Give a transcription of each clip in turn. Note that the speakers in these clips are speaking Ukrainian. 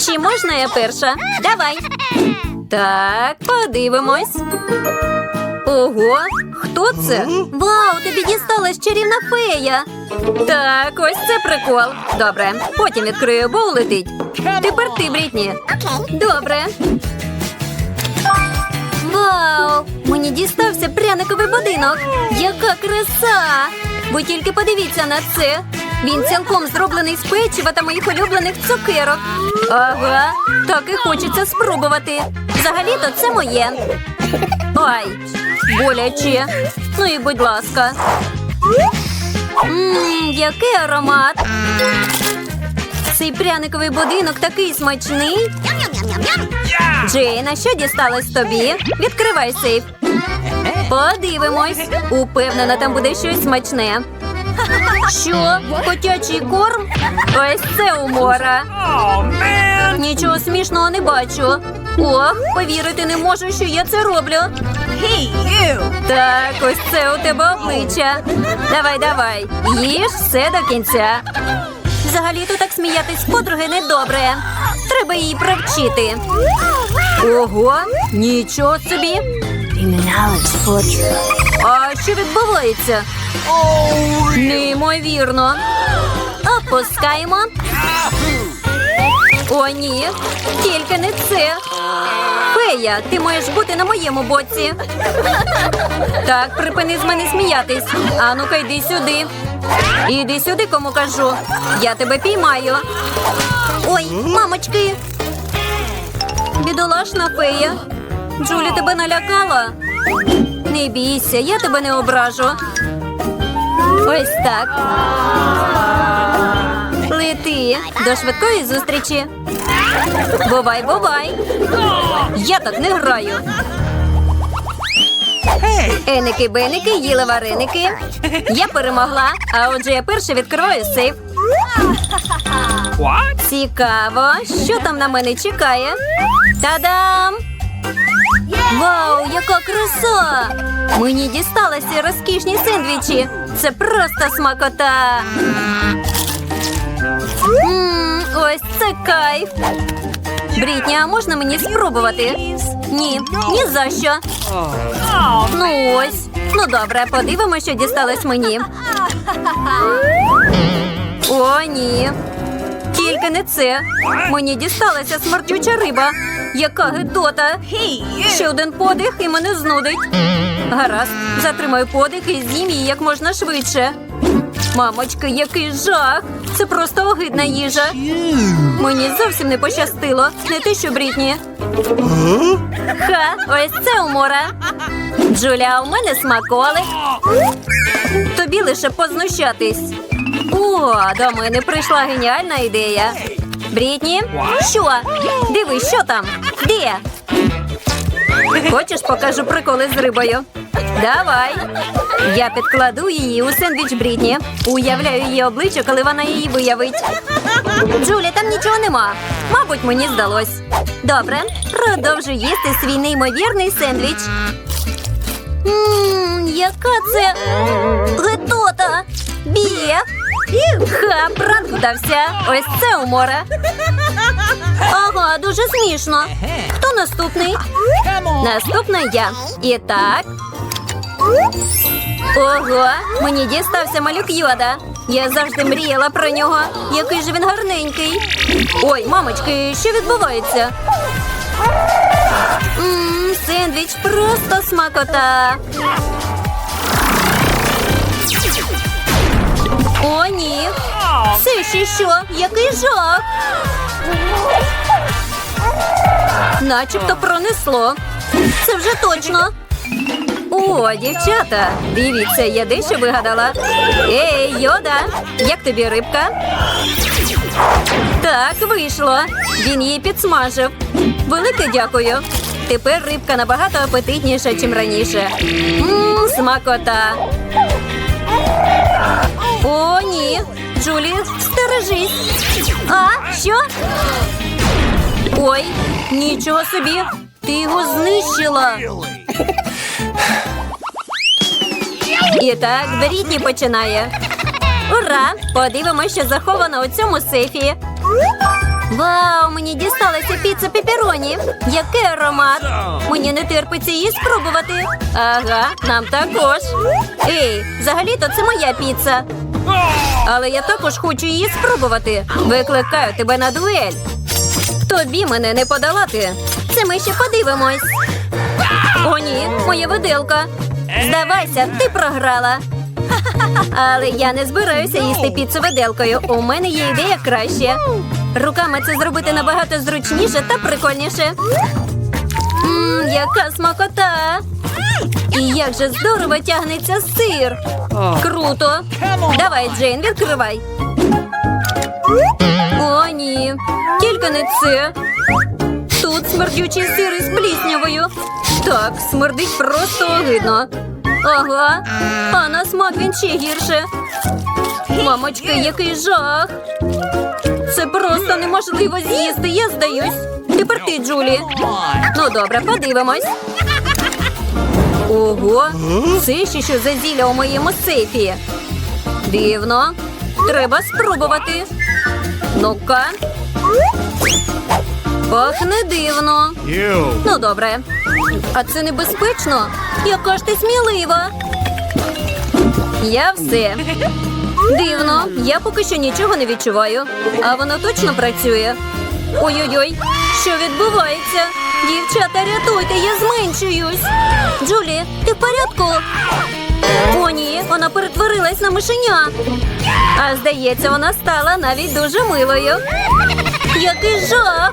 Чи можна я перша? Давай. Так, подивимось. Ого, хто це? Вау, тобі дісталась чарівна фея. Так, ось це прикол. Добре, потім відкрию, бо улетить. Тепер ти, Брітні. Добре. Вау! Мені дістався пряниковий будинок. Яка краса! Ви тільки подивіться на це. Він цілком зроблений з печива та моїх улюблених цукерок. Ага, так і хочеться спробувати. Взагалі-то це моє. Ай, боляче. Ну і будь ласка. Ммм, який аромат. Цей пряниковий будинок такий смачний. Джейн, а що дісталось тобі? Відкривай сейф. Подивимось. Упевнена, там буде щось смачне. Що? Котячий корм? Ось це умора. Нічого смішного не бачу. Ох, повірити не можу, що я це роблю. Так, ось це у тебе обличчя. Давай, давай. Їж все до кінця. Взагалі-то так сміятись подруги недобре. Треба її провчити. Ого, нічого собі. А що відбувається? Неймовірно. Опускаємо. О, ні, тільки не це. Фея, ти маєш бути на моєму боці. Так, припини з мене сміятись. А ну-ка, йди сюди. Іди сюди, кому кажу. Я тебе піймаю. Ой, мамочки. Бідолашна фея. Джулі тебе налякала. Не бійся, я тебе не ображу. Ось так. Лети до швидкої зустрічі. Бувай, бувай. Я так не граю. Еники беники їли вареники. Я перемогла, а отже я перша відкриваю сейф. Цікаво, що там на мене чекає. Та-дам! Вау, яка краса! Мені дісталися розкішні сендвічі. Це просто смакота. Мм, ось це кайф. Брітні, а можна мені спробувати? Ні, ні за що. Ну ось. Ну добре, подивимося, що дісталось мені. О, ні. Тільки не це. Мені дісталася смердюча риба. Яка гидота. Ще один подих і мене знудить. Гаразд, затримаю подих і з'їм її як можна швидше. Мамочки, який жах! Це просто огидна їжа. Мені зовсім не пощастило. Не те, що Брітні. Ха, ось це умора. Джуля, у мене смаколик. Тобі лише познущатись. О, до мене прийшла геніальна ідея. Брітні, що? Дивись, що там? Де? Хочеш, покажу приколи з рибою? Давай. Я підкладу її у сендвіч Брітні. Уявляю її обличчя, коли вона її виявить. Джулі, там нічого нема. Мабуть, мені здалось. Добре, продовжу їсти свій неймовірний сендвіч. Ммм, яка це гетота! Бє! Ха, пранк вдався. Ось це умора. Ага, дуже смішно. Хто наступний? Наступна я. І так. Ого, мені дістався малюк Йода. Я завжди мріяла про нього. Який же він гарненький. Ой, мамочки, що відбувається? Ммм, сендвіч просто смакота. О, ні. Це ще що? Який жах? Начебто пронесло. Це вже точно. О, дівчата, дивіться, я дещо вигадала. Ей, йода, як тобі рибка? Так, вийшло. Він її підсмажив. Велике дякую. Тепер рибка набагато апетитніша, ніж раніше. Ммм, смакота. Ні. Джулі, стережись. А, що? Ой, нічого собі. Ти його знищила. І так, Брітні починає. Ура! Подивимося, що заховано у цьому сейфі. Вау, мені дісталася піца пеппероні. Який аромат! Мені не терпиться її спробувати. Ага, нам також. Ей, взагалі-то це моя піца. Але я також хочу її спробувати. Викликаю тебе на дуель. Тобі мене не подолати. Це ми ще подивимось. О, ні, моя виделка. Здавайся, ти програла. Але я не збираюся їсти піцу виделкою. У мене є ідея краще. Руками це зробити набагато зручніше та прикольніше. Мм, яка смакота! І як же здорово тягнеться сир. Круто. Давай, Джейн, відкривай. О, ні. Тільки не це. Тут смердючий сир із пліснявою. Так, смердить просто огидно. Ага, а на смак він ще гірше. Мамочки, який жах. Це просто неможливо з'їсти, я здаюсь. Тепер ти, Джулі. Ну добре, подивимось. Ого, це ще що за зілля у моєму сейфі. Дивно. Треба спробувати. Ну-ка. Пахне дивно. Ну, добре. А це небезпечно. Яка ж ти смілива. Я все. Дивно, я поки що нічого не відчуваю. А воно точно працює. Ой-ой-ой, що відбувається? Дівчата, рятуйте, я зменшуюсь. Джулі, ти в порядку? О, ні, вона перетворилась на мишеня. А здається, вона стала навіть дуже милою. Який жах!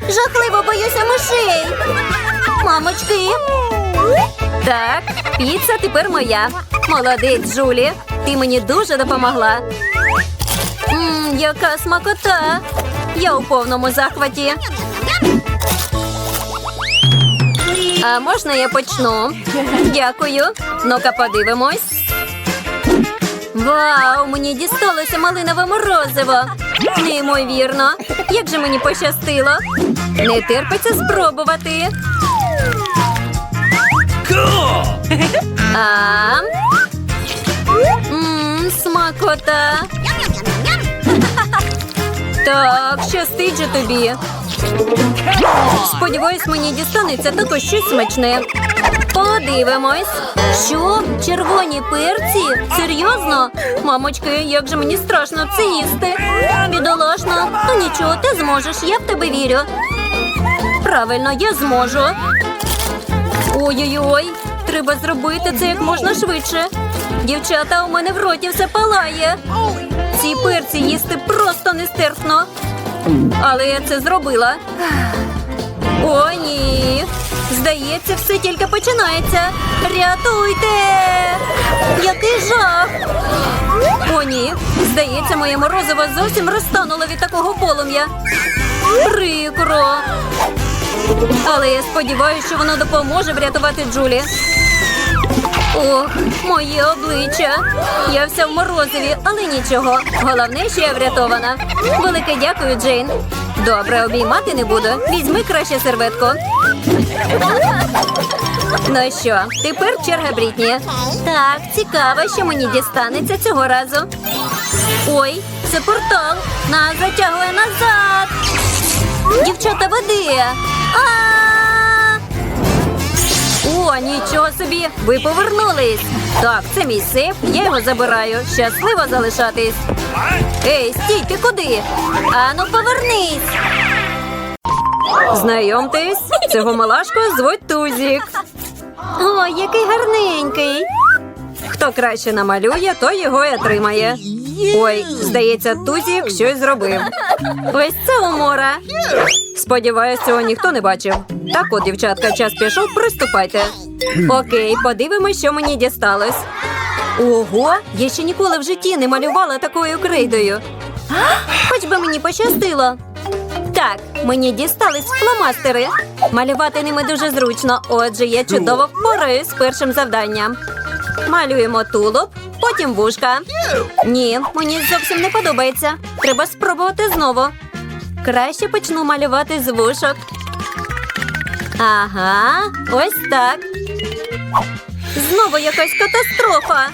жахливо боюся мишей. Мамочки. Так, піца тепер моя. Молодець, Джулі. Ти мені дуже допомогла. Мм, яка смакота. Я у повному захваті. А можна я почну? Дякую. Ну-ка подивимось. Вау, мені дісталося малинове морозиво. Неймовірно. Як же мені пощастило. Не терпиться спробувати. А? Смакота. Так, щастить же тобі. Сподіваюсь, мені дістанеться також щось смачне. Подивимось. Що? Червоні перці? Серйозно? Мамочки, як же мені страшно це їсти. Бідолашно. Ну нічого, ти зможеш, я в тебе вірю. Правильно, я зможу. Ой-ой-ой, треба зробити це як можна швидше. Дівчата, у мене в роті все палає. Ці перці їсти просто нестерпно. Але я це зробила. О, ні. Здається, все тільки починається. Рятуйте! Який жах! О, ні. Здається, моє морозиво зовсім розтануло від такого полум'я. Прикро. Але я сподіваюся, що воно допоможе врятувати Джулі. Ох, моє обличчя. Я вся в морозиві, але нічого. Головне, що я врятована. Велике дякую, Джейн. Добре, обіймати не буду. Візьми краще серветку. Ну що, тепер черга Брітні. Так, цікаво, що мені дістанеться цього разу. Ой, це портал. Нас затягує назад. Дівчата, води. А! О, нічого собі! Ви повернулись. Так, це мій сейф, я його забираю. Щасливо залишатись. Ей, стій, ти куди? Ану, повернись. Знайомтесь, цього малашку звуть Тузік. О, який гарненький. Хто краще намалює, той його і отримає. Ой, здається, Тузік щось зробив. Ось це умора. Сподіваюсь, цього ніхто не бачив. Так от, дівчатка, час пішов, приступайте. Окей, подивимось, що мені дісталось. Ого, я ще ніколи в житті не малювала такою крейдою. Хоч би мені пощастило. Так, мені дістались фломастери. Малювати ними дуже зручно. Отже, я чудово впораюсь з першим завданням. Малюємо тулуб, потім вушка. Ні, мені зовсім не подобається. Треба спробувати знову. Краще почну малювати з вушок. Ага, ось так. Знову якась катастрофа.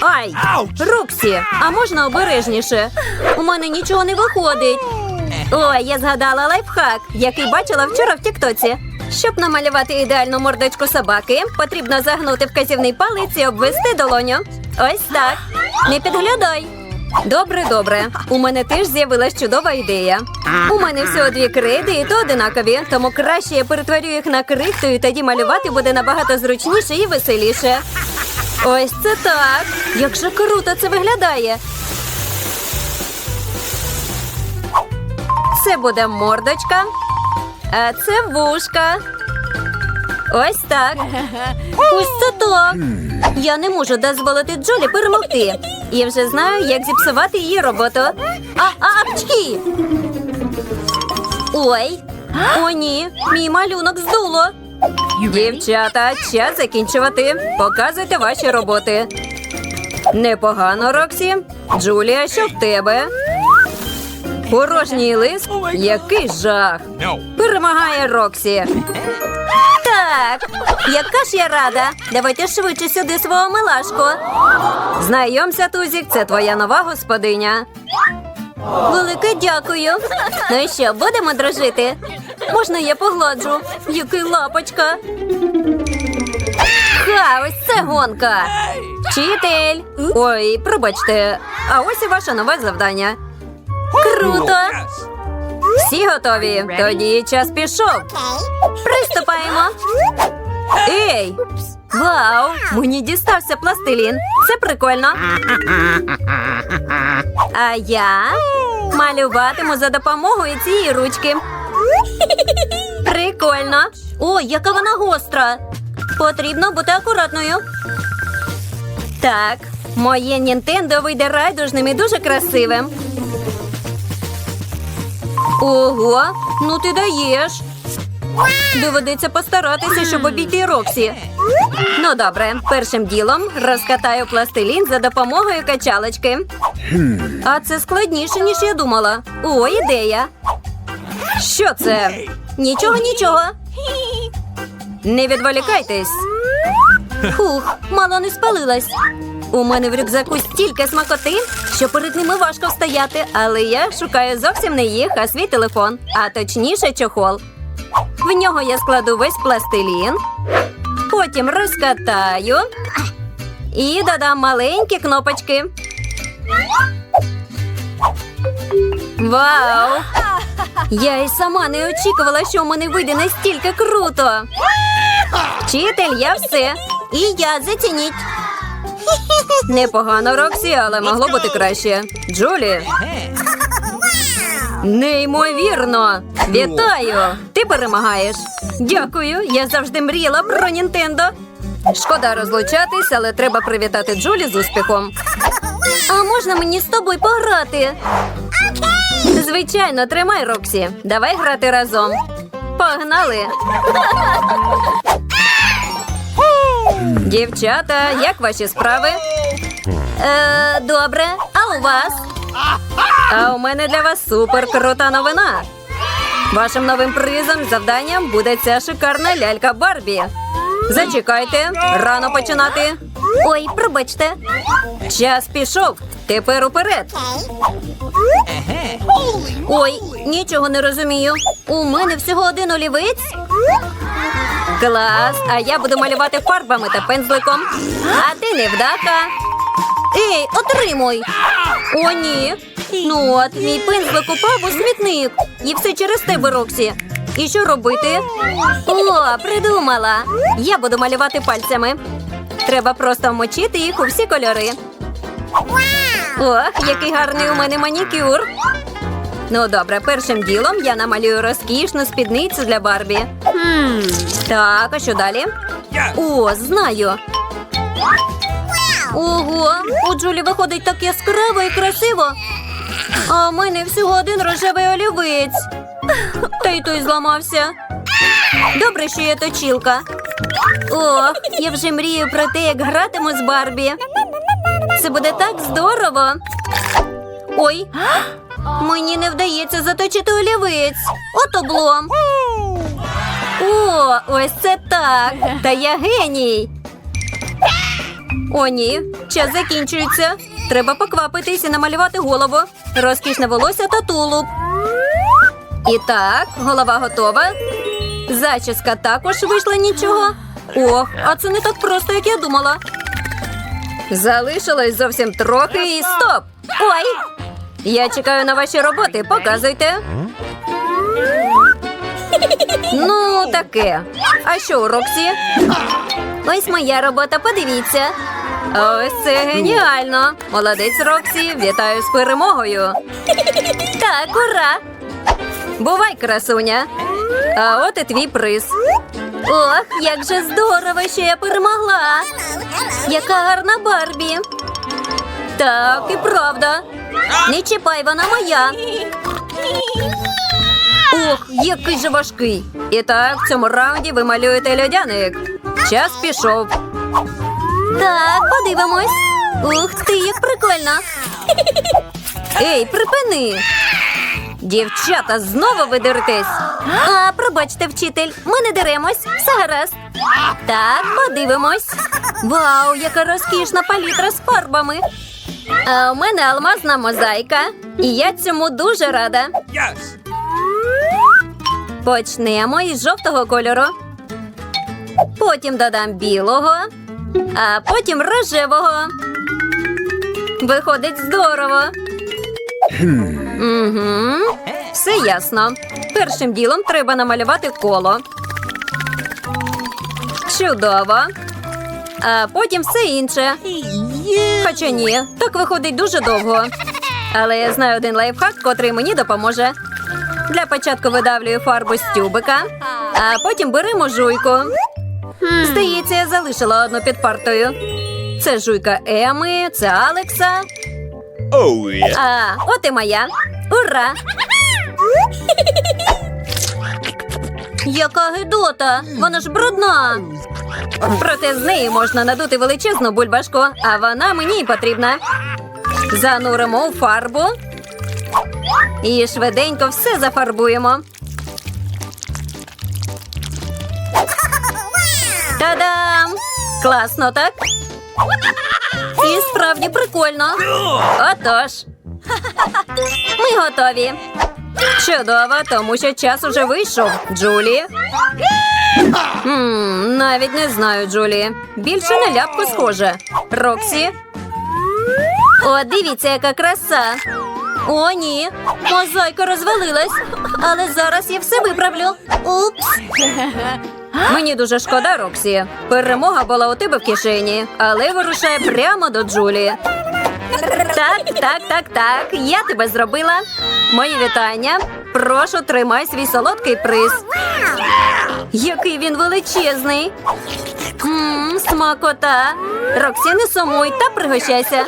Ай, Роксі, а можна обережніше? У мене нічого не виходить. Ой, я згадала лайфхак, який бачила вчора в Тіктоці. Щоб намалювати ідеальну мордочку собаки, потрібно загнути вказівний палець і обвести долоню. Ось так. Не підглядай. Добре, добре. У мене теж з'явилась чудова ідея. У мене всього дві криди, і то одинакові, тому краще я перетворю їх на крихту, і тоді малювати буде набагато зручніше і веселіше. Ось це так. Як же круто це виглядає. Це буде мордочка, а це вушка. Ось так. Ось це так. Я не можу дозволити Джолі перемогти. Я вже знаю, як зіпсувати її роботу. А, а, апчхі! Ой. О, ні, мій малюнок здуло. Дівчата, час закінчувати. Показуйте ваші роботи. Непогано, Роксі. Джулія, що в тебе? Порожній лист? Який жах. Перемагає Роксі. Так, яка ж я рада. Давайте швидше сюди свого милашку. Знайомся, Тузік, це твоя нова господиня. Велике дякую. Ну і що, будемо дружити? Можна я погладжу? Який лапочка. Ха, ось це гонка. Вчитель. Ой, пробачте. А ось і ваше нове завдання. Круто! Всі готові? Тоді час пішов. Приступаємо. Ей! Вау! Мені дістався пластилін. Це прикольно. А я малюватиму за допомогою цієї ручки. Прикольно. Ой, яка вона гостра. Потрібно бути акуратною. Так, моє Нінтендо вийде райдужним і дуже красивим. Ого, ну ти даєш. Доведеться постаратися, щоб обійти Роксі. Ну добре, першим ділом розкатаю пластилін за допомогою качалочки. А це складніше, ніж я думала. О, ідея. Що це? Нічого, нічого. Не відволікайтесь. Фух, мало не спалилась. У мене в рюкзаку стільки смакоти, що перед ними важко встояти, але я шукаю зовсім не їх, а свій телефон, а точніше чохол. В нього я складу весь пластилін, потім розкатаю і додам маленькі кнопочки. Вау! Я і сама не очікувала, що у мене вийде настільки круто. Вчитель, я все. І я зацініть. Непогано, Роксі, але могло бути краще. Джулі. Неймовірно! Вітаю! Ти перемагаєш. Дякую, я завжди мріяла про Нінтендо. Шкода розлучатись, але треба привітати Джулі з успіхом. А можна мені з тобою пограти? Звичайно, тримай, Роксі. Давай грати разом. Погнали! Дівчата, як ваші справи? Е, добре, а у вас? А у мене для вас супер крута новина. Вашим новим призом завданням буде ця шикарна лялька Барбі. Зачекайте, рано починати. Ой, пробачте. Час пішов. Тепер уперед. Ой, нічого не розумію. У мене всього один олівець. Клас, а я буду малювати фарбами та пензликом. А ти невдаха. Ей, отримуй. О, ні. Ну от, мій пензлик упав у смітник. І все через тебе, Роксі. І що робити? О, придумала. Я буду малювати пальцями. Треба просто вмочити їх у всі кольори. Ох, який гарний у мене манікюр. Ну добре, першим ділом я намалюю розкішну спідницю для Барбі. Так, а що далі? О, знаю. Ого, у Джулі виходить так яскраво і красиво. А у мене всього один рожевий олівець. Та й той зламався. Добре, що є точілка. О, я вже мрію про те, як гратиму з Барбі. Це буде так здорово. Ой, мені не вдається заточити олівець. От облом. О, ось це так. Та я геній. О, ні, час закінчується. Треба поквапитись і намалювати голову. Розкішне волосся та тулуб. І так, голова готова. Зачіска також вийшла нічого. Ох, а це не так просто, як я думала. Залишилось зовсім трохи і стоп! Ой! Я чекаю на ваші роботи, показуйте. Ну, таке. А що у Роксі? Ось моя робота, подивіться. Ось це геніально. Молодець, Роксі. Вітаю з перемогою. Так, ура! Бувай, красуня. А от і твій приз. Ох, як же здорово, що я перемогла. Яка гарна Барбі. Так, і правда. Не чіпай, вона моя. Ох, який же важкий. І так, в цьому раунді ви малюєте льодяник. Час пішов. Так, подивимось. Ух ти, як прикольно. Ей, припини. Дівчата, знову ви деретесь. А, пробачте, вчитель, ми не деремось, все гаразд. Так, подивимось. Вау, яка розкішна палітра з фарбами. А у мене алмазна мозаїка, і я цьому дуже рада. Yes. Почнемо із жовтого кольору. Потім додам білого, а потім рожевого. Виходить здорово. Угу. Все ясно. Першим ділом треба намалювати коло. Чудово. А потім все інше. Хоча ні, так виходить дуже довго. Але я знаю один лайфхак, котрий мені допоможе. Для початку видавлюю фарбу з тюбика, а потім беремо жуйку. Здається, я залишила одну під партою. Це жуйка Еми, це Алекса. Oh yeah. А, от і моя. Ура! Яка гидота! Вона ж брудна. Проте з неї можна надути величезну бульбашку, а вона мені потрібна. Зануримо у фарбу і швиденько все зафарбуємо. Та-дам! Класно, так? І справді прикольно. Отож. Ми готові. Чудово, тому що час уже вийшов. Джулі. Навіть не знаю, Джулі. Більше на ляпку схоже. Роксі. О, дивіться, яка краса. О, ні. Мозаїка розвалилась. Але зараз я все виправлю. Упс. Мені дуже шкода, Роксі. Перемога була у тебе в кишені, але вирушає прямо до Джулі. Так, так, так, так. Я тебе зробила. Мої вітання. Прошу, тримай свій солодкий приз. Який він величезний. Мм, смакота. Роксі, не сумуй та пригощайся.